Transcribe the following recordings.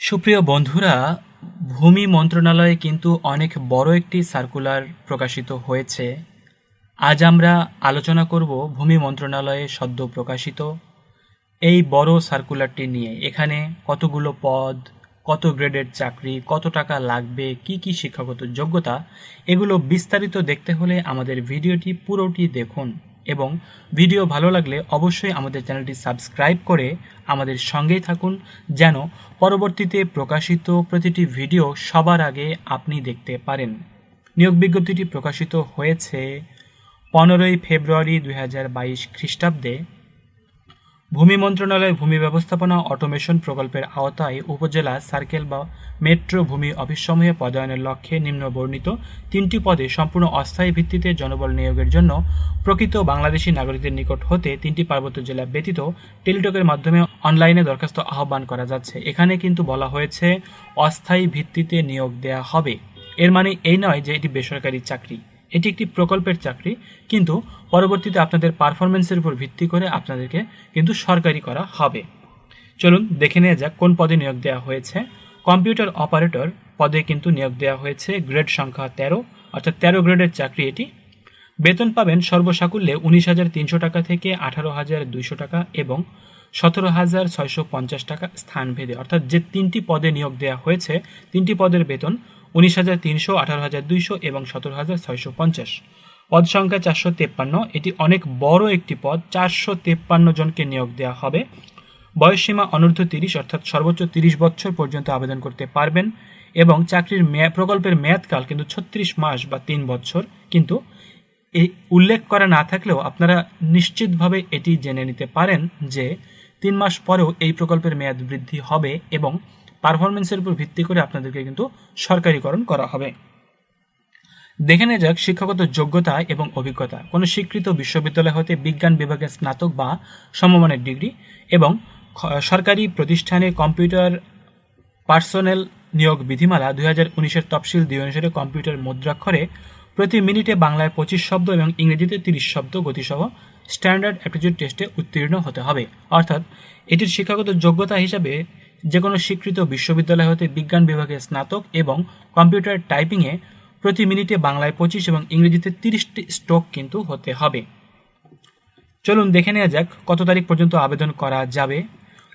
সুপ্রিয় বন্ধুরা, ভূমি মন্ত্রণালয়ে কিন্তু অনেক বড় একটি সার্কুলার প্রকাশিত হয়েছে। আজ আমরা আলোচনা করব ভূমি মন্ত্রণালয়ে সদ্য প্রকাশিত এই বড় সার্কুলারটি নিয়ে। এখানে কতগুলো পদ, কত গ্রেডের চাকরি, কত টাকা লাগবে, কি কি শিক্ষাগত যোগ্যতা, এগুলো বিস্তারিত দেখতে হলে আমাদের ভিডিওটি পুরোটি দেখুন। এবং ভিডিও ভালো লাগলে অবশ্যই আমাদের চ্যানেলটি সাবস্ক্রাইব করে আমাদের সঙ্গেই থাকুন, যেন পরবর্তীতে প্রকাশিত প্রতিটি ভিডিও সবার আগে আপনি দেখতে পারেন। নিয়োগ বিজ্ঞপ্তিটি প্রকাশিত হয়েছে পনেরোই ফেব্রুয়ারি দুই হাজার বাইশ খ্রিস্টাব্দে। ভূমি মন্ত্রণালয় ভূমি ব্যবস্থাপনা অটোমেশন প্রকল্পের আওতায় উপজেলা সার্কেল বা মেট্রো ভূমি অফিসসমূহে পদায়নের লক্ষ্যে নিম্ন বর্ণিত তিনটি পদে সম্পূর্ণ অস্থায়ী ভিত্তিতে জনবল নিয়োগের জন্য প্রকৃত বাংলাদেশি নাগরিকদের নিকট হতে তিনটি পার্বত্য জেলা ব্যতীত টেলিটকের মাধ্যমে অনলাইনে দরখাস্ত আহ্বান করা যাচ্ছে। এখানে কিন্তু বলা হয়েছে, অস্থায়ী ভিত্তিতে নিয়োগ দেয়া হবে। এর মানে এই নয় যে এটি বেসরকারি চাকরি। এটি একটি প্রকল্পের চাকরি, কিন্তু পরবর্তীতে আপনাদের পারফরমেন্সের উপর ভিত্তি করে আপনাদেরকে কিন্তু সরকারি করা হবে। চলুন দেখে নেওয়া যাক কোন পদে নিয়োগ দেওয়া হয়েছে। কম্পিউটার অপারেটর পদে কিন্তু নিয়োগ দেওয়া হয়েছে, গ্রেড সংখ্যা তেরো, অর্থাৎ তেরো গ্রেডের চাকরি এটি। বেতন পাবেন সর্বসাকুল্যে উনিশ হাজার তিনশো টাকা থেকে আঠারো হাজার দুইশো টাকা এবং সতেরো হাজার ছয়শো পঞ্চাশ টাকা স্থানভেদে। অর্থাৎ যে তিনটি পদে নিয়োগ দেওয়া হয়েছে, তিনটি পদের বেতন উনিশ হাজার তিনশো, আঠারো হাজার দুইশো এবং সতেরো হাজার ছয়শো পঞ্চাশ। পদ সংখ্যা চারশো তেপ্পান্ন। এটি অনেক বড় একটি পদ। চারশো তেপ্পান্ন জনকে নিয়োগ দেওয়া হবে। বয়সসীমা অনূর্ধ্ব তিরিশ, অর্থাৎ সর্বোচ্চ তিরিশ বছর পর্যন্ত আবেদন করতে পারবেন এবং চাকরির মেয়া, প্রকল্পের মেয়াদকাল কিন্তু ছত্রিশ মাস বা তিন বছর। কিন্তু এই উল্লেখ করা না থাকলেও আপনারা নিশ্চিতভাবে এটি জেনে নিতে পারেন যে তিন মাস পরেও এই প্রকল্পের মেয়াদ বৃদ্ধি হবে এবং পারফরমেন্সের উপর ভিত্তি করে আপনাদেরকে কিন্তু সরকারিকরণ করা হবে। দেখে নেওয়া যাক শিক্ষাগত যোগ্যতা এবং অভিজ্ঞতা। কোনো স্বীকৃত বিশ্ববিদ্যালয় হতে বিজ্ঞান বিভাগের স্নাতক বা সমমানের ডিগ্রি এবং সরকারি প্রতিষ্ঠানে কম্পিউটার পার্সোনেল নিয়োগ বিধিমালা দুই হাজার উনিশের তফসিল দুই অনুসারে কম্পিউটার মুদ্রাক্ষরে প্রতি মিনিটে বাংলায় পঁচিশ শব্দ এবং ইংরেজিতে তিরিশ শব্দ গতিসহ স্ট্যান্ডার্ড অ্যাপটিটিউড টেস্টে উত্তীর্ণ হতে হবে। অর্থাৎ এটির শিক্ষাগত যোগ্যতা হিসাবে যে কোনো স্বীকৃত বিশ্ববিদ্যালয় হতে বিজ্ঞান বিভাগে স্নাতক এবং কম্পিউটার টাইপিংয়ে প্রতি মিনিটে বাংলায় পঁচিশ এবং ইংরেজিতে তিরিশটি স্ট্রোক কিন্তু হতে হবে। চলুন দেখে নেওয়া যাক কত তারিখ পর্যন্ত আবেদন করা যাবে।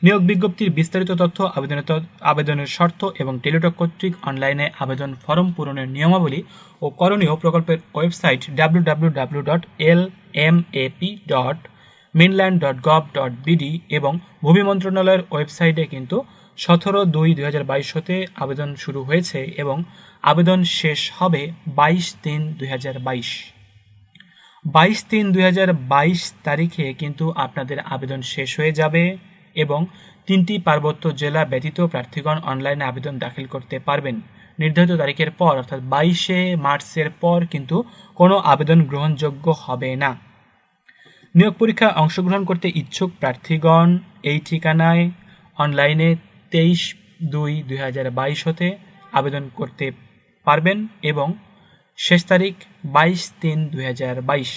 নিয়োগ বিজ্ঞপ্তির বিস্তারিত তথ্য, আবেদনের আবেদনের শর্ত এবং টেলিটক কর্তৃক অনলাইনে আবেদন ফর্ম পূরণের নিয়মাবলী ও করণীয় প্রকল্পের website W W W dot L M AP dot minland dot gov dot BD এবং ভূমি মন্ত্রণালয়ের ওয়েবসাইটে কিন্তু সতেরো দুই দুই হাজার বাইশ হতে আবেদন শুরু হয়েছে এবং আবেদন শেষ হবে বাইশ তিন দুই হাজার বাইশ। বাইশ তিন দুই হাজার বাইশ তারিখে কিন্তু আপনাদের আবেদন শেষ হয়ে যাবে এবং তিনটি পার্বত্য জেলা ব্যতীত প্রার্থীগণ অনলাইনে আবেদন দাখিল করতে পারবেন। নির্ধারিত তারিখের পর, অর্থাৎ বাইশে মার্চের পর কিন্তু কোনো আবেদন গ্রহণযোগ্য হবে না। নিয়োগ পরীক্ষায় অংশগ্রহণ করতে ইচ্ছুক প্রার্থীগণ এই ঠিকানায় অনলাইনে তেইশ দুই দুই হাজার বাইশ হতে আবেদন করতে পারবেন এবং শেষ তারিখ বাইশ তিন দুই হাজার বাইশ।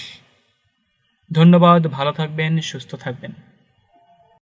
ধন্যবাদ, ভালো থাকবেন, সুস্থ থাকবেন।